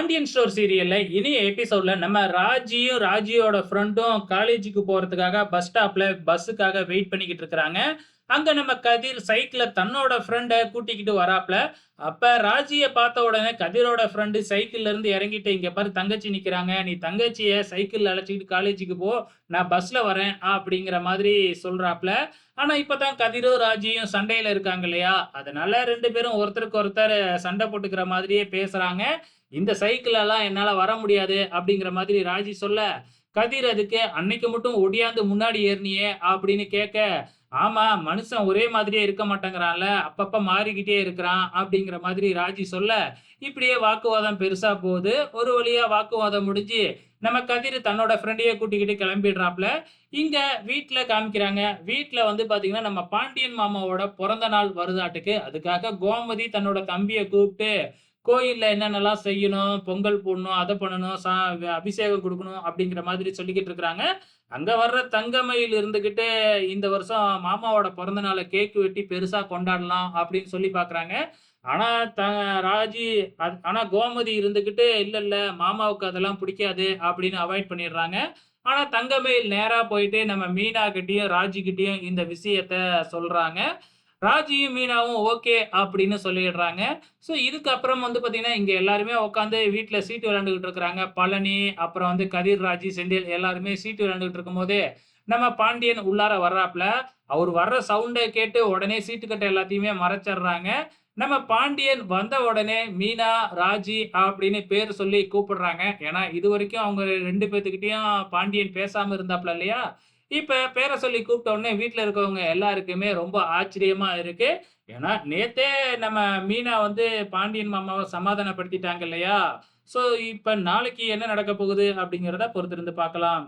Pandian store சீரியல்ல இனி எபிசோட்ல நம்ம ராஜியும் ராஜியோட ஃப்ரெண்டும் காலேஜுக்கு போறதுக்காக பஸ் ஸ்டாப்ல பஸ்ஸுக்காக வெயிட் பண்ணிக்கிட்டு இருக்கிறாங்க அங்க நம்ம கதிர் சைக்கிள தன்னோட ஃப்ரெண்டை கூட்டிக்கிட்டு வராப்ல. அப்ப ராஜிய பார்த்த உடனே கதிரோட ஃப்ரெண்டு சைக்கிள்ல இருந்து இறங்கிட்டு இங்க பாரு தங்கச்சி நிக்கிறாங்க. நீ தங்கச்சிய சைக்கிள் அழைச்சிக்கிட்டு காலேஜுக்கு போ. நான் பஸ்ல வரேன் அப்படிங்கிற மாதிரி சொல்றாப்ல. ஆனா இப்பதான் கதிரும் ராஜியும் சண்டையில இருக்காங்க இல்லையா? அதனால ரெண்டு பேரும் ஒருத்தருக்கு ஒருத்தர் சண்டை போட்டுக்கிற மாதிரியே பேசுறாங்க. இந்த சைக்கிள் எல்லாம் வர முடியாது அப்படிங்கிற மாதிரி ராஜி சொல்ல கதிர் அதுக்கு அன்னைக்கு மட்டும் ஒடியாந்து முன்னாடி ஏறினியே அப்படின்னு கேட்க ஆமா மனுஷன் ஒரே மாதிரியே இருக்க மாட்டேங்கிறான்ல அப்பப்ப மாறிக்கிட்டே இருக்கிறான் அப்படிங்கிற மாதிரி ராஜி சொல்ல இப்படியே வாக்குவாதம் பெருசா போகுது. ஒரு வழியா வாக்குவாதம் முடிஞ்சு நம்ம கதிர் தன்னோட ஃப்ரெண்டையே கூட்டிக்கிட்டு கிளம்பிடுறாப்ல. இங்க வீட்டில் காமிக்கிறாங்க. வீட்டில் வந்து பாத்தீங்கன்னா நம்ம பாண்டியன் மாமாவோட பிறந்த நாள் வருதாட்டுக்கு அதுக்காக கோமதி தன்னோட தம்பியை கூப்பிட்டு கோயிலில் என்னென்னலாம் செய்யணும் பொங்கல் போடணும் அதை பண்ணணும் சா அபிஷேகம் கொடுக்கணும் அப்படிங்கிற மாதிரி சொல்லிக்கிட்டு இருக்கிறாங்க. அங்கே வர்ற தங்கமயில் இருந்துக்கிட்டு இந்த வருஷம் மாமாவோட பிறந்த நாளை கேக்கு வெட்டி பெருசாக கொண்டாடலாம் அப்படின்னு சொல்லி பார்க்குறாங்க. ஆனால் த ராஜி அது- ஆனால் கோமதி இருந்துக்கிட்டு இல்லை இல்லை மாமாவுக்கு அதெல்லாம் பிடிக்காது அப்படின்னு அவாய்ட் பண்ணிடுறாங்க. ஆனால் தங்கமயில் நேராக போயிட்டு நம்ம மீனா கிட்டேயும் ராஜிக்கிட்டேயும் இந்த விஷயத்த சொல்கிறாங்க ராஜியும் மீனாவும் ஓகே அப்படின்னு சொல்லிடுறாங்க. ஸோ இதுக்கப்புறம் வந்து பார்த்தீங்கன்னா இங்கே எல்லாருமே உட்காந்து வீட்டில் சீட்டு விளையாண்டுக்கிட்டு இருக்கிறாங்க. பழனி அப்புறம் வந்து கதிர் ராஜி செந்தில் எல்லாருமே சீட்டு விளையாண்டுக்கிட்டு இருக்கும்போது நம்ம பாண்டியன் உள்ளார வர்றாப்புல அவர் வர்ற சவுண்டை கேட்டு உடனே சீட்டுக்கட்டை எல்லாத்தையுமே மறைச்சிடுறாங்க. நம்ம பாண்டியன் வந்த உடனே மீனா ராஜி அப்படின்னு பேர் சொல்லி கூப்பிடுறாங்க. ஏன்னா இது வரைக்கும் அவங்க ரெண்டு பேர்த்துக்கிட்டையும் பாண்டியன் பேசாமல் இருந்தாப்புல இல்லையா? இப்போ பேரை சொல்லி கூப்பிட்ட உடனே வீட்டில் இருக்கவங்க எல்லாருக்குமே ரொம்ப ஆச்சரியமா இருக்கு. ஏன்னா நேத்தே நம்ம மீனா வந்து பாண்டியன் மாமாவை சமாதானப்படுத்திட்டாங்க இல்லையா? ஸோ இப்போ நாளைக்கு என்ன நடக்க போகுது அப்படிங்கிறத பொறுத்திருந்து பார்க்கலாம்.